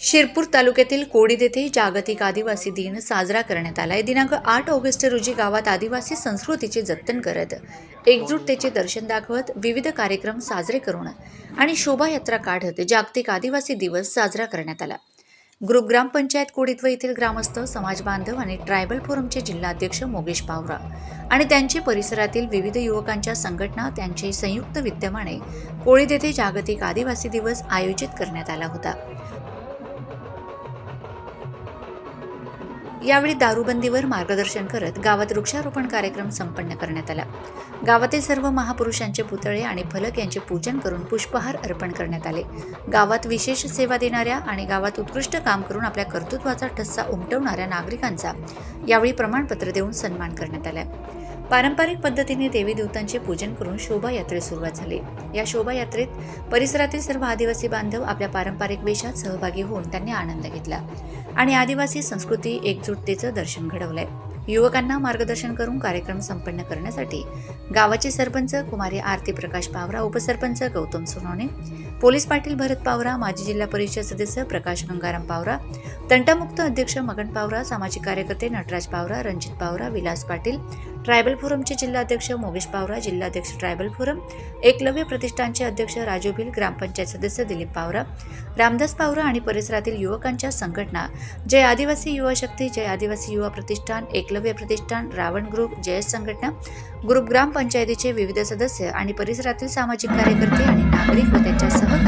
शिरपूर तालुक्यातील कोडीद येथे जागतिक आदिवासी दिन साजरा करण्यात आला. आहे दिनांक आठ ऑगस्ट रोजी गावात आदिवासी संस्कृतीचे जतन करत एकजुटतेचे दर्शन दाखवत विविध कार्यक्रम साजरे करून आणि शोभायात्रा काढत जागतिक आदिवासी दिवस साजरा करण्यात आला. ग्रुप ग्रामपंचायत कोडित्व येथील ग्रामस्थ समाज बांधव आणि ट्रायबल फोरमचे जिल्हाध्यक्ष मोगेश पावरा आणि त्यांचे परिसरातील विविध युवकांच्या संघटना त्यांचे संयुक्त विद्यमाने कोळीद येथे जागतिक आदिवासी दिवस आयोजित करण्यात आला होता. यावेळी दारूबंदीवर मार्गदर्शन करत गावात वृक्षारोपण कार्यक्रम संपन्न करण्यात आला. गावातील सर्व महापुरुषांचे पुतळे आणि फलक यांचे पूजन करून पुष्पहार अर्पण करण्यात आले. गावात विशेष सेवा देणाऱ्या आणि गावात उत्कृष्ट काम करून आपल्या कर्तृत्वाचा ठस्सा उमटवणाऱ्या नागरिकांचा यावेळी प्रमाणपत्र देऊन सन्मान करण्यात आला. पारंपरिक पद्धतीने देवी देवतांचे पूजन करून शोभायात्रेस सुरुवात झाली. या शोभायात्रेत परिसरातील सर्व आदिवासी बांधव आपल्या पारंपरिक वेशात सहभागी होऊन त्यांनी आनंद घेतला आणि आदिवासी संस्कृती एकजुटतेचं दर्शन घडवलंय. युवकांना मार्गदर्शन करून कार्यक्रम संपन्न करण्यासाठी गावाचे सरपंच कुमारी आरती प्रकाश पावरा उपसरपंच गौतम सोनवणे पोलीस पाटील भरत पावरा माजी जिल्हा परिषद सदस्य प्रकाश गंगाराम पावरा तंटामुक्त अध्यक्ष मगन पावरा सामाजिक कार्यकर्ते नटराज पावरा रणजित पावरा विलास पाटील ट्रायबल फोरमचे जिल्हाध्यक्ष मोगेश पावरा जिल्हाध्यक्ष ट्रायबल फोरम एकलव्य प्रतिष्ठानचे अध्यक्ष राजू भिल ग्रामपंचायत सदस्य दिलीप पावरा रामदास पावरा आणि परिसरातील युवकांच्या संघटना जय आदिवासी युवा शक्ती जय आदिवासी युवा प्रतिष्ठान एकलव्य प्रतिष्ठान रावण ग्रुप जयस संघटना ग्रुप ग्रामपंचायतीचे विविध सदस्य आणि परिसरातील सामाजिक कार्यकर्ते आणि नागरिक व त्यांच्या सहकारी